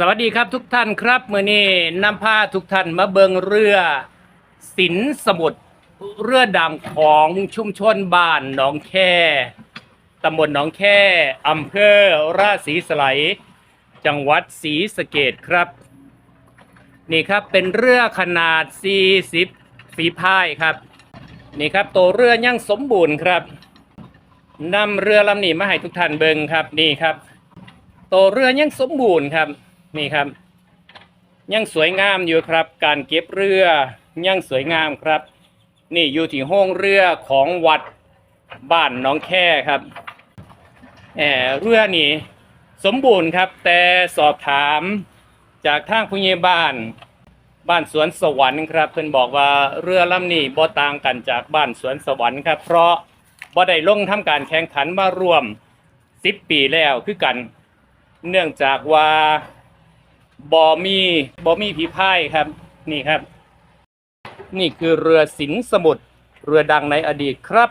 สวัสดีครับทุกท่านครับเมื่อนี้นำพาทุกท่านมาเบิงเรือสินสมุทรเรือดังของชุมชนบ้านหนองแค่ตำบลหนองแค่อำเภอราศีสไลยจังหวัดศรีสะเกดครับ นี่ครับเป็นเรือขนาด 40 ฝีพายครับ นี่ครับตัวเรือยังสมบูรณ์ครับนำเรือลำนี้มาให้ทุกท่านเบิงครับนี่ครับตัวเรือยังสมบูรณ์ครับ นี่ครับ ยังสวยงามอยู่ครับ การเก็บเรือยังสวยงามครับ นี่อยู่ที่ห้องเรือของวัดบ้านน้องแค่ครับแหมเรือนี่สมบูรณ์ครับ แต่สอบถามจากทางผู้ใหญ่บ้านบ้านสวนสวรรค์ครับเพิ่อนบอกว่าเรือลำนี้บ่ต่างกันจากบ้านสวนสวรรค์ครับ เพราะบ่ได้ลงทำการแข่งขันมารวม 10 ปีแล้วคือกัน เนื่องจากว่า บ่มีบ่มีผีพายครับ นี่ครับ นี่คือเรือสินสมุทรเรือดังในอดีตครับ